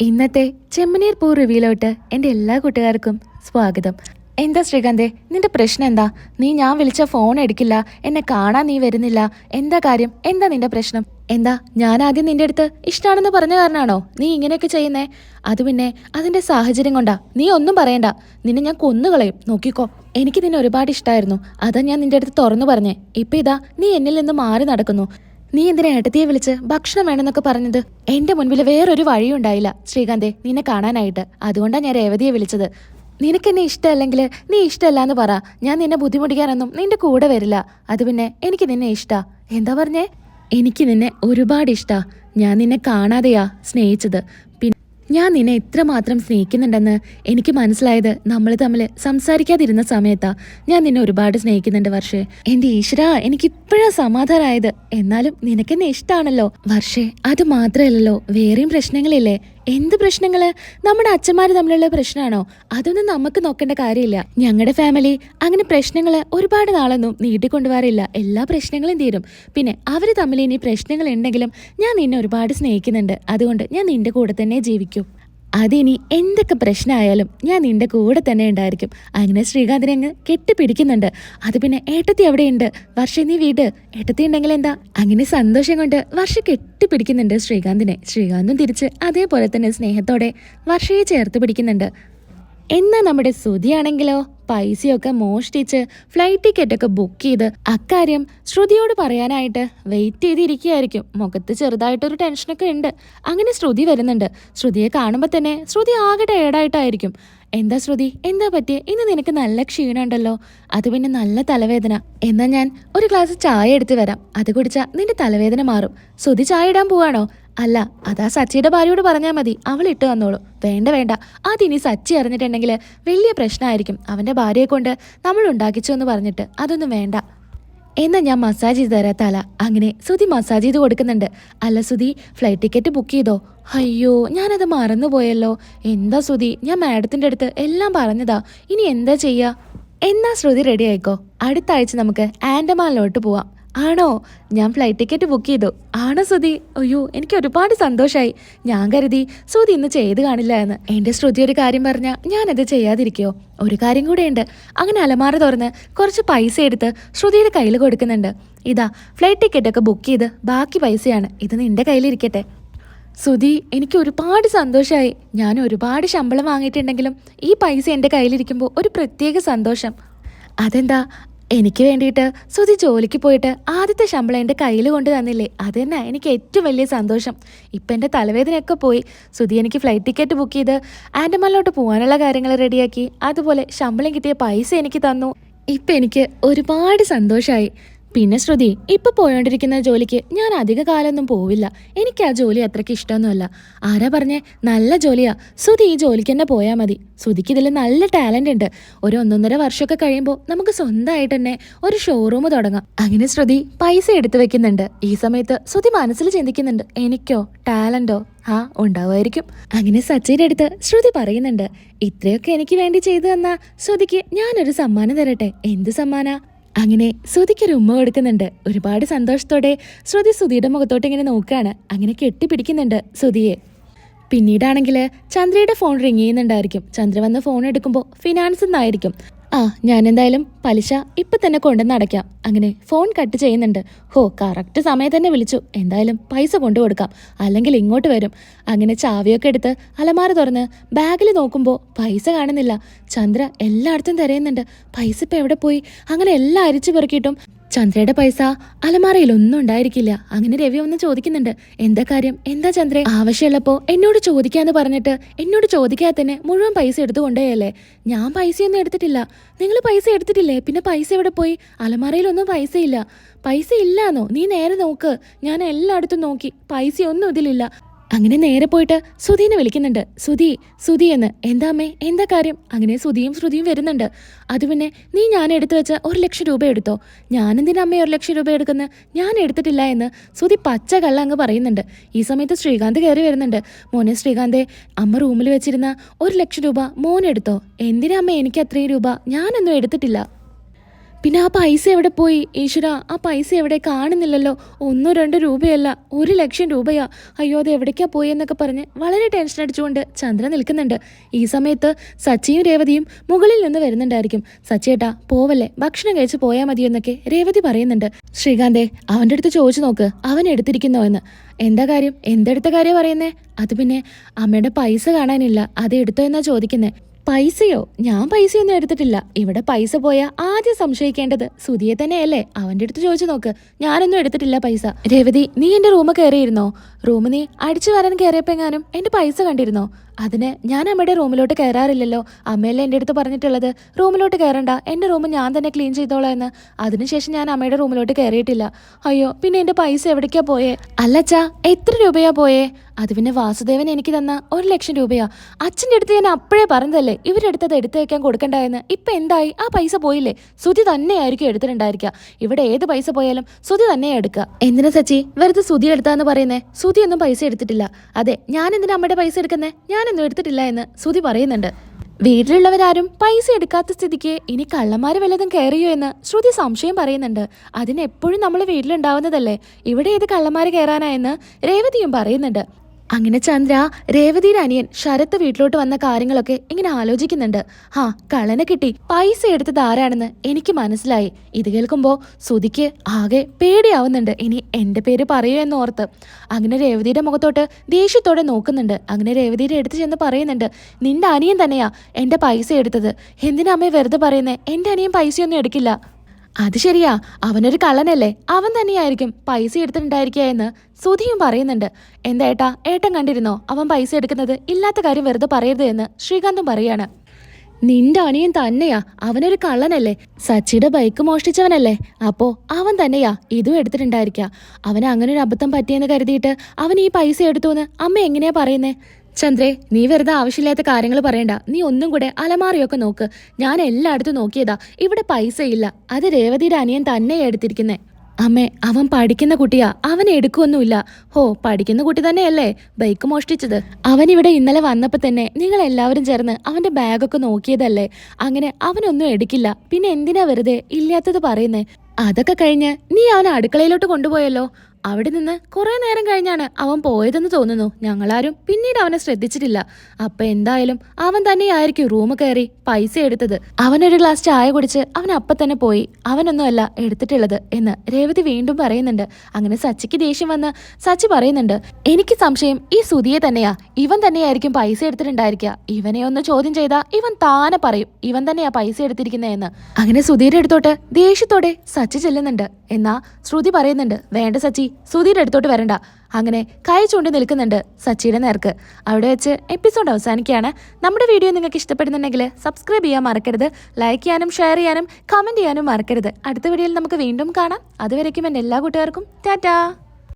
ഇന്നത്തെ ചെമ്മനീർ പൂ റിവ്യൂലോട്ട് എന്റെ എല്ലാ കൂട്ടുകാർക്കും സ്വാഗതം. എന്താ ശ്രീകാന്തേ നിന്റെ പ്രശ്നം എന്താ? നീ ഞാൻ വിളിച്ച ഫോൺ എടുക്കില്ല എന്നെ കാണാൻ നീ വരുന്നില്ല. എന്താ കാര്യം? എന്താ നിന്റെ പ്രശ്നം? എന്താ ഞാൻ ആദ്യം നിന്റെ അടുത്ത് ഇഷ്ടമാണെന്ന് പറഞ്ഞ കാരണമാണോ നീ ഇങ്ങനെയൊക്കെ ചെയ്യുന്നേ? അത് പിന്നെ അതിന്റെ സാഹചര്യം കൊണ്ടാ. നീ ഒന്നും പറയണ്ട. നിന്നെ ഞാൻ കൊന്നുകളയും. നോക്കിക്കോ. എനിക്ക് നിന്നെ ഒരുപാട് ഇഷ്ടമായിരുന്നു അതാ ഞാൻ നിന്റെ അടുത്ത് തുറന്നു പറഞ്ഞേ. ഇപ്പൊ ഇതാ നീ എന്നിൽ നിന്ന് മാറി നടക്കുന്നു. നീ എന്തിനാ ഏട്ടത്തിയെ വിളിച്ച് ഭക്ഷണം വേണമെന്നൊക്കെ പറഞ്ഞത്? എന്റെ മുൻപിൽ വേറൊരു വഴിയുണ്ടായില്ല ശ്രീകാന്തേ നിന്നെ കാണാനായിട്ട്. അതുകൊണ്ടാ ഞാൻ രേവതിയെ വിളിച്ചത്. നിനക്ക് എന്നെ ഇഷ്ടമല്ലെങ്കിൽ നീ ഇഷ്ടമല്ല എന്ന് പറ. ഞാൻ നിന്നെ ബുദ്ധിമുട്ടിക്കാനൊന്നും നിന്റെ കൂടെ വരില്ല. അത് പിന്നെ എനിക്ക് നിന്നെ ഇഷ്ടാ. എന്താ പറഞ്ഞേ? എനിക്ക് നിന്നെ ഒരുപാട് ഇഷ്ടാ. ഞാൻ നിന്നെ കാണാതെയാ സ്നേഹിച്ചത്. ഞാൻ നിന്നെ എത്രമാത്രം സ്നേഹിക്കുന്നുണ്ടെന്ന് എനിക്ക് മനസ്സിലായത് നമ്മൾ തമ്മിൽ സംസാരിക്കാതിരുന്ന സമയത്താ ഞാൻ നിന്നെ ഒരുപാട് സ്നേഹിക്കുന്നുണ്ട് വർഷേ. എന്റെ ഈശ്വര എനിക്ക് ഇപ്പോഴാ സമാധാനമായത് എന്നാലും നിനക്കെന്നെ ഇഷ്ടമാണല്ലോ വർഷേ അത് മാത്രമല്ലല്ലോ. വേറെയും പ്രശ്നങ്ങളില്ലേ? എന്ത് പ്രശ്നങ്ങൾ? നമ്മുടെ അച്ഛന്മാര് തമ്മിലുള്ള പ്രശ്നമാണോ അതൊന്നും നമുക്ക് നോക്കേണ്ട കാര്യമില്ല. ഞങ്ങളുടെ ഫാമിലി അങ്ങനെ പ്രശ്നങ്ങൾ ഒരുപാട് നാളൊന്നും നീട്ടിക്കൊണ്ടുവരില്ല എല്ലാ പ്രശ്നങ്ങളും തീരും. പിന്നെ അവർ തമ്മിൽ ഇനി പ്രശ്നങ്ങൾ ഉണ്ടെങ്കിലും ഞാൻ നിന്നെ ഒരുപാട് സ്നേഹിക്കുന്നുണ്ട്. അതുകൊണ്ട് ഞാൻ നിന്റെ കൂടെ തന്നെ ജീവിക്കും. അതിനി എന്തൊക്കെ പ്രശ്നമായാലും ഞാൻ നിന്റെ കൂടെ തന്നെ ഉണ്ടായിരിക്കും. അങ്ങനെ ശ്രീകാന്തിനെ അങ്ങ് കെട്ടിപ്പിടിക്കുന്നുണ്ട്. അത് പിന്നെ ഏട്ടത്തി അവിടെയുണ്ട്. വർഷ നീ വീട്? ഏട്ടത്തി ഉണ്ടെങ്കിൽ എന്താ? അങ്ങനെ സന്തോഷം കൊണ്ട് വർഷ കെട്ടിപ്പിടിക്കുന്നുണ്ട് ശ്രീകാന്തിനെ. ശ്രീകാന്തും തിരിച്ച് അതേപോലെ തന്നെ സ്നേഹത്തോടെ വർഷയെ ചേർത്ത് പിടിക്കുന്നുണ്ട്. എന്നാ നമ്മുടെ ശ്രുതിയാണെങ്കിലോ? പൈസയൊക്കെ മോഷ്ടിച്ച് ഫ്ലൈറ്റ് ടിക്കറ്റ് ഒക്കെ ബുക്ക് ചെയ്ത് അക്കാര്യം ശ്രുതിയോട് പറയാനായിട്ട് വെയിറ്റ് ചെയ്തിരിക്കുകയായിരിക്കും. മുഖത്ത് ചെറുതായിട്ടൊരു ടെൻഷനൊക്കെ ഉണ്ട്. അങ്ങനെ ശ്രുതി വരുന്നുണ്ട്. ശ്രുതിയെ കാണുമ്പോൾ തന്നെ ശ്രുതി ആകെ ടയേർഡായിട്ടായിരിക്കും എന്താ ശ്രുതി? എന്താ പറ്റിയ? ഇന്ന് നിനക്ക് നല്ല ക്ഷീണമുണ്ടല്ലോ അത് പിന്നെ നല്ല തലവേദന. എന്നാ ഞാൻ ഒരു ഗ്ലാസ് ചായ എടുത്ത് വരാം. അത് കുടിച്ചാൽ നിന്റെ തലവേദന മാറും. ശ്രുതി ചായ ഇടാൻ പോവാണോ? അല്ല അതാ സച്ചിയുടെ ഭാര്യയോട് പറഞ്ഞാൽ മതി. അവൾ ഇട്ട് തന്നോളൂ. വേണ്ട വേണ്ട. അതിനി സച്ചി അറിഞ്ഞിട്ടുണ്ടെങ്കിൽ വലിയ പ്രശ്നമായിരിക്കും അവന്റെ ഭാര്യയെ കൊണ്ട് നമ്മൾ ഉണ്ടാക്കിച്ചു എന്ന് പറഞ്ഞിട്ട് അതൊന്നും വേണ്ട. എന്നാ ഞാൻ മസാജ് ചെയ്ത് തരാം തല. അങ്ങനെ സുധി മസാജ് ചെയ്ത് കൊടുക്കുന്നുണ്ട്. അല്ല സുധി ഫ്ലൈറ്റ് ടിക്കറ്റ് ബുക്ക് ചെയ്തോ? അയ്യോ ഞാനത് മറന്നുപോയല്ലോ. എന്താ സുധി? ഞാൻ മാഡത്തിന്റെ അടുത്ത് എല്ലാം പറഞ്ഞതാ. ഇനി എന്താ ചെയ്യുക എന്നാ ശ്രുതി റെഡി ആയിക്കോ. അടുത്ത ആഴ്ച നമുക്ക് ആൻഡമാനിലോട്ട് പോവാം. ആണോ? ഞാൻ ഫ്ലൈറ്റ് ടിക്കറ്റ് ബുക്ക് ചെയ്തു. ആണോ ശ്രുതി അയ്യോ എനിക്ക് ഒരുപാട് സന്തോഷമായി ഞാൻ കരുതി ശ്രുതി ഇന്ന് ചെയ്ത് കാണില്ല എന്ന്. എന്റെ ശ്രുതി ഒരു കാര്യം പറഞ്ഞാൽ ഞാനത് ചെയ്യാതിരിക്കോ? ഒരു കാര്യം കൂടെയുണ്ട്. അങ്ങനെ അലമാറ തുറന്ന് കുറച്ച് പൈസ എടുത്ത് ശ്രുതിയുടെ കയ്യിൽ കൊടുക്കുന്നുണ്ട്. ഇതാ ഫ്ലൈറ്റ് ടിക്കറ്റ് ഒക്കെ ബുക്ക് ചെയ്ത് ബാക്കി പൈസയാണ്. ഇത് നിന്റെ കയ്യിലിരിക്കട്ടെ. സുധി എനിക്ക് ഒരുപാട് സന്തോഷമായി ഞാൻ ഒരുപാട് ശമ്പളം വാങ്ങിയിട്ടുണ്ടെങ്കിലും ഈ പൈസ എന്റെ കയ്യിലിരിക്കുമ്പോൾ ഒരു പ്രത്യേക സന്തോഷം. അതെന്താ? എനിക്ക് വേണ്ടിയിട്ട് സുധി ജോലിക്ക് പോയിട്ട് ആദ്യത്തെ ശമ്പളം എന്റെ കയ്യിൽ കൊണ്ട് തന്നില്ലേ? അതന്നെ എനിക്ക് ഏറ്റവും വലിയ സന്തോഷം. ഇപ്പം എന്റെ തലവേദനയൊക്കെ പോയി. സുധി എനിക്ക് ഫ്ലൈറ്റ് ടിക്കറ്റ് ബുക്ക് ചെയ്ത് ആൻഡമാനിലോട്ട് പോകാനുള്ള കാര്യങ്ങൾ റെഡിയാക്കി. അതുപോലെ ശമ്പളം കിട്ടിയ പൈസ എനിക്ക് തന്നു. ഇപ്പം എനിക്ക് ഒരുപാട് സന്തോഷമായി പിന്നെ ശ്രുതി ഇപ്പൊ പോയോണ്ടിരിക്കുന്ന ജോലിക്ക് ഞാൻ അധിക കാലമൊന്നും പോവില്ല. എനിക്ക് ആ ജോലി അത്രയ്ക്ക് ഇഷ്ടമൊന്നുമല്ല. ആരാ പറഞ്ഞേ? നല്ല ജോലിയാ. ശ്രുതി ഈ ജോലിക്ക് തന്നെ പോയാൽ മതി. ശ്രുതിക്ക് ഇതിൽ നല്ല ടാലന്റ് ഉണ്ട്. ഒരു ഒന്നൊന്നര വർഷമൊക്കെ കഴിയുമ്പോൾ നമുക്ക് സ്വന്തമായിട്ട് തന്നെ ഒരു ഷോറൂം തുടങ്ങാം. അങ്ങനെ ശ്രുതി പൈസ എടുത്തു വെക്കുന്നുണ്ട്. ഈ സമയത്ത് ശ്രുതി മനസ്സിൽ ചിന്തിക്കുന്നുണ്ട് എനിക്കോ? ടാലന്റോ? ആ ഉണ്ടാവുമായിരിക്കും. അങ്ങനെ സച്ചിയുടെ അടുത്ത് ശ്രുതി പറയുന്നുണ്ട് ഇത്രയൊക്കെ എനിക്ക് വേണ്ടി ചെയ്തു തന്ന ശ്രുതിക്ക് ഞാനൊരു സമ്മാനം തരട്ടെ? എന്ത് സമ്മാനാ? അങ്ങനെ ശ്രുതിക്ക് ഒരു ഉമ്മ കൊടുക്കുന്നുണ്ട്. ഒരുപാട് സന്തോഷത്തോടെ ശ്രുതി ശ്രുതിയുടെ മുഖത്തോട്ട് ഇങ്ങനെ നോക്കുകയാണ്. അങ്ങനെ കെട്ടിപ്പിടിക്കുന്നുണ്ട് ശ്രുതിയെ. പിന്നീടാണെങ്കിൽ ചന്ദ്രയുടെ ഫോൺ റിങ് ചെയ്യുന്നുണ്ടായിരിക്കും. ചന്ദ്ര വന്ന് ഫോൺ എടുക്കുമ്പോൾ ഫിനാൻസ് നിന്നായിരിക്കും ആ ഞാൻ എന്തായാലും പലിശ ഇപ്പൊ തന്നെ കൊണ്ടുവന്ന് അടയ്ക്കാം. അങ്ങനെ ഫോൺ കട്ട് ചെയ്യുന്നുണ്ട്. ഹോ കറക്റ്റ് സമയം തന്നെ വിളിച്ചു. എന്തായാലും പൈസ കൊണ്ടു കൊടുക്കാം അല്ലെങ്കിൽ ഇങ്ങോട്ട് വരും. അങ്ങനെ ചാവിയൊക്കെ എടുത്ത് അലമാര തുറന്ന് ബാഗിൽ നോക്കുമ്പോൾ പൈസ കാണുന്നില്ല. ചന്ദ്ര എല്ലായിടത്തും തിരയുന്നുണ്ട്. പൈസ ഇപ്പൊ എവിടെ പോയി? അങ്ങനെ എല്ലാം അരിച്ചു പെറുക്കിയിട്ടും ചന്ദ്രയുടെ പൈസ അലമാറയിൽ ഒന്നും ഉണ്ടായിരിക്കില്ല. അങ്ങനെ രവി ഒന്ന് ചോദിക്കുന്നുണ്ട് എന്താ കാര്യം? എന്താ ചന്ദ്ര? ആവശ്യമുള്ളപ്പോ എന്നോട് ചോദിക്കാന്ന് പറഞ്ഞിട്ട് എന്നോട് ചോദിക്കാതെ തന്നെ മുഴുവൻ പൈസ എടുത്തു കൊണ്ടുപോയല്ലേ? ഞാൻ പൈസയൊന്നും എടുത്തിട്ടില്ല. നിങ്ങൾ പൈസ എടുത്തിട്ടില്ലേ? പിന്നെ പൈസ എവിടെ പോയി? അലമാറയിലൊന്നും പൈസയില്ല. പൈസ ഇല്ലാന്നോ നീ നേരെ നോക്ക്. ഞാൻ എല്ലായിടത്തും നോക്കി. പൈസയൊന്നും ഇതിലില്ല. അങ്ങനെ നേരെ പോയിട്ട് സുധീനെ വിളിക്കുന്നുണ്ട്. സുധി സുധി എന്ന്. എന്താ അമ്മേ? എന്താ കാര്യം? അങ്ങനെ സുധിയും ശ്രുതിയും വരുന്നുണ്ട്. അത് പിന്നെ നീ ഞാൻ എടുത്തു വെച്ച ഒരു ലക്ഷം രൂപ എടുത്തോ? ഞാനെന്തിനാ അമ്മേ ഒരു ലക്ഷം രൂപ എടുക്കുന്ന? ഞാൻ എടുത്തിട്ടില്ല എന്ന് സുധി പച്ച കള്ള അങ്ങ് പറയുന്നുണ്ട്. ഈ സമയത്ത് ശ്രീകാന്ത് കയറി വരുന്നുണ്ട്. മോനെ ശ്രീകാന്തേ അമ്മ റൂമിൽ വെച്ചിരുന്ന ഒരു ലക്ഷം രൂപ മോൻ എടുത്തോ? എന്തിനാ അമ്മ എനിക്ക് അത്രയും രൂപ? ഞാനൊന്നും എടുത്തിട്ടില്ല. പിന്നെ ആ പൈസ എവിടെ പോയി? ഈശ്വര ആ പൈസ എവിടെ? കാണുന്നില്ലല്ലോ. ഒന്നോ രണ്ടോ രൂപയല്ല. ഒരു ലക്ഷം രൂപയാ. അയ്യോ അത് എവിടേക്കാ പോയി എന്നൊക്കെ പറഞ്ഞ് വളരെ ടെൻഷൻ അടിച്ചുകൊണ്ട് ചന്ദ്ര നിൽക്കുന്നുണ്ട്. ഈ സമയത്ത് സച്ചിയും രേവതിയും മുകളിൽ നിന്ന് വരുന്നുണ്ടായിരിക്കും. സച്ചിയേട്ടാ പോവല്ലേ? ഭക്ഷണം കഴിച്ച് പോയാൽ മതി എന്നൊക്കെ രേവതി പറയുന്നുണ്ട്. ശ്രീകാന്തേ അവന്റെ അടുത്ത് ചോദിച്ചു നോക്ക്. അവൻ എടുത്തിരിക്കുന്നോ എന്ന്. എന്താ കാര്യം? എന്തെടുത്ത കാര്യം പറയുന്നേ? അത് പിന്നെ അമ്മയുടെ പൈസ കാണാനില്ല. അത് എടുത്തോ എന്നാ ചോദിക്കുന്നേ? പൈസയോ? ഞാൻ പൈസയൊന്നും എടുത്തിട്ടില്ല. ഇവിടെ പൈസ പോയാൽ ആദ്യം സംശയിക്കേണ്ടത് സുധിയെ തന്നെയല്ലേ? അവന്റെ അടുത്ത് ചോദിച്ചു നോക്ക്. ഞാനൊന്നും എടുത്തിട്ടില്ല പൈസ. രേവതി നീ എന്റെ റൂമ് കയറിയിരുന്നോ? റൂമ് നീ അടിച്ചു വരാൻ കയറിയപ്പെങ്ങാനും എന്റെ പൈസ കണ്ടിരുന്നോ? അതിന് ഞാൻ അമ്മയുടെ റൂമിലോട്ട് കയറാറില്ലല്ലോ. അമ്മയല്ലേ എന്റെ അടുത്ത് പറഞ്ഞിട്ടുള്ളത്. റൂമിലോട്ട് കയറണ്ട. എന്റെ റൂം ഞാൻ തന്നെ ക്ലീൻ ചെയ്തോളാം എന്ന്. അതിനുശേഷം ഞാൻ അമ്മയുടെ റൂമിലോട്ട് കയറിയിട്ടില്ല. അയ്യോ പിന്നെ എന്റെ പൈസ എവിടേക്കാ പോയേ? അല്ലച്ചാ എത്ര രൂപയാ പോയേ? അത് പിന്നെ വാസുദേവൻ എനിക്ക് തന്ന ഒരു ലക്ഷം രൂപയാ. അച്ഛന്റെ അടുത്ത് ഞാൻ അപ്പോഴേ പറഞ്ഞതല്ലേ ഇവരെടുത്തത് എടുത്തു വയ്ക്കാൻ കൊടുക്കണ്ടായെന്ന് ഇപ്പം എന്തായി? ആ പൈസ പോയില്ലേ? സുധി തന്നെയായിരിക്കും എടുത്തിട്ടുണ്ടായിരിക്കുക. ഇവിടെ ഏത് പൈസ പോയാലും സുധി തന്നെയാണ് എടുക്കുക. എന്തിനാ സച്ചി? വെറുതെ സുധി എടുത്താന്ന് പറയുന്നേ? സുധി ഒന്നും പൈസ എടുത്തിട്ടില്ല. അതെ ഞാൻ എന്തിനാ അമ്മയുടെ പൈസ എടുക്കുന്നേ? ഞാനൊന്നും എടുത്തിട്ടില്ല എന്ന് ശ്രുതി പറയുന്നുണ്ട്. വീട്ടിലുള്ളവരാരും പൈസ എടുക്കാത്ത സ്ഥിതിക്ക് ഇനി കള്ളന്മാര് വല്ലതും കയറിയോ എന്ന് ശ്രുതി സംശയം പറയുന്നുണ്ട്. അതിന് എപ്പോഴും നമ്മൾ വീട്ടിലുണ്ടാവുന്നതല്ലേ? ഇവിടെ ഏത് കള്ളന്മാര് കയറാനായെന്ന് രേവതിയും പറയുന്നുണ്ട്. അങ്ങനെ ചന്ദ്ര രേവതിയുടെ അനിയൻ ശരത്ത് വീട്ടിലോട്ട് വന്ന കാര്യങ്ങളൊക്കെ ഇങ്ങനെ ആലോചിക്കുന്നുണ്ട്. ആ കളനെ കിട്ടി. പൈസ എടുത്തത് ആരാണെന്ന് എനിക്ക് മനസ്സിലായി. ഇത് കേൾക്കുമ്പോൾ സുതിക്ക് ആകെ പേടിയാവുന്നുണ്ട്. ഇനി എന്റെ പേര് പറയൂ എന്നോർത്ത്. അങ്ങനെ രേവതിയുടെ മുഖത്തോട്ട് ദേഷ്യത്തോടെ നോക്കുന്നുണ്ട്. അങ്ങനെ രേവതിയുടെ അടുത്ത് ചെന്ന് പറയുന്നുണ്ട് നിന്റെ അനിയൻ തന്നെയാ എന്റെ പൈസ എടുത്തത്. എന്തിനാ അമ്മേ വെറുതെ പറയുന്നത് എന്റെ അനിയൻ പൈസയൊന്നും എടുക്കില്ല. അത് ശരിയാ. അവനൊരു കള്ളനല്ലേ. അവൻ തന്നെയായിരിക്കും പൈസ എടുത്തിട്ടുണ്ടായിരിക്കുക എന്ന് സുധിയും പറയുന്നുണ്ട്. എന്താ ഏട്ടാ ഏട്ടൻ കണ്ടിരുന്നോ? അവൻ പൈസ എടുക്കുന്നത് ഇല്ലാത്ത കാര്യം വെറുതെ പറയരുത് എന്ന് ശ്രീകാന്തും പറയാണ് നിന്റെ അണിയൻ തന്നെയാ. അവനൊരു കള്ളനല്ലേ. സച്ചിയുടെ ബൈക്ക് മോഷ്ടിച്ചവനല്ലേ. അപ്പോ അവൻ തന്നെയാ ഇതും എടുത്തിട്ടുണ്ടായിരിക്ക അവൻ അങ്ങനെ ഒരു അബദ്ധം പറ്റിയെന്ന് കരുതിയിട്ട് അവൻ ഈ പൈസ എടുത്തു എന്ന് അമ്മ എങ്ങനെയാ പറയുന്നേ? ചന്ദ്രേ നീ വെറുതെ ആവശ്യമില്ലാത്ത കാര്യങ്ങൾ പറയണ്ട. നീ ഒന്നും കൂടെ അലമാറിയൊക്കെ നോക്ക്. ഞാൻ എല്ലായിടത്തും നോക്കിയതാ. ഇവിടെ പൈസ ഇല്ല അത് രേവതിയുടെ അനിയൻ തന്നെ എടുത്തിരിക്കുന്നേ. അമ്മേ അവൻ പഠിക്കുന്ന കുട്ടിയാ. അവൻ എടുക്കുമൊന്നുമില്ല ഹോ പഠിക്കുന്ന കുട്ടി തന്നെയല്ലേ? ബൈക്ക് മോഷ്ടിച്ചത്. അവൻ ഇവിടെ ഇന്നലെ വന്നപ്പോൾ തന്നെ നിങ്ങൾ എല്ലാവരും ചേർന്ന് അവന്റെ ബാഗൊക്കെ നോക്കിയതല്ലേ? അങ്ങനെ അവനൊന്നും എടുക്കില്ല. പിന്നെ എന്തിനാ വെറുതെ ഇല്ലാത്തത് പറയുന്നേ? അതൊക്കെ കഴിഞ്ഞ് നീ അവനെ അടുക്കളയിലോട്ട് കൊണ്ടുപോയല്ലോ? അവിടെ നിന്ന് കുറേ നേരം കഴിഞ്ഞാണ് അവൻ പോയതെന്ന് തോന്നുന്നു. ഞങ്ങളാരും പിന്നീട് അവനെ ശ്രദ്ധിച്ചിട്ടില്ല. അപ്പൊ എന്തായാലും അവൻ തന്നെയായിരിക്കും റൂം കയറി പൈസ എടുത്തത്. അവനൊരു ഗ്ലാസ് ചായ കുടിച്ച് അവൻ അപ്പൊ തന്നെ പോയി. അവനൊന്നുമല്ല എടുത്തിട്ടുള്ളത് എന്ന് രേവതി വീണ്ടും പറയുന്നുണ്ട്. അങ്ങനെ സച്ചിക്ക് ദേഷ്യം വന്ന് സച്ചി പറയുന്നുണ്ട് എനിക്ക് സംശയം ഈ സുതിയെ തന്നെയാ. ഇവൻ തന്നെയായിരിക്കും പൈസ എടുത്തിട്ടുണ്ടായിരിക്കുക. ഇവനെ ഒന്ന് ചോദ്യം ചെയ്താൽ ഇവൻ താനെ പറയും. ഇവൻ തന്നെയാ പൈസ എടുത്തിരിക്കുന്നതെന്ന് അങ്ങനെ സുധീരെ അടുത്തോട്ട് ദേഷ്യത്തോടെ സച്ചി ചെല്ലുന്നുണ്ട്. എന്നാ ശ്രുതി പറയുന്നുണ്ട് വേണ്ട സച്ചി സുധീരെ അടുത്തോട്ട് വരണ്ട. അങ്ങനെ കൈ ചൂണ്ടി നിൽക്കുന്നുണ്ട് സച്ചിയുടെ നേർക്ക്. അവിടെ വെച്ച് എപ്പിസോഡ് അവസാനിക്കുകയാണ്. നമ്മുടെ വീഡിയോ നിങ്ങൾക്ക് ഇഷ്ടപ്പെടുന്നുണ്ടെങ്കിൽ സബ്സ്ക്രൈബ് ചെയ്യാൻ മറക്കരുത് ലൈക്ക് ചെയ്യാനും ഷെയർ ചെയ്യാനും കമന്റ് ചെയ്യാനും മറക്കരുത്. അടുത്ത വീഡിയോയിൽ നമുക്ക് വീണ്ടും കാണാം. അതുവരേക്കും എന്റെ എല്ലാ കൂട്ടുകാർക്കും. ടാറ്റാ!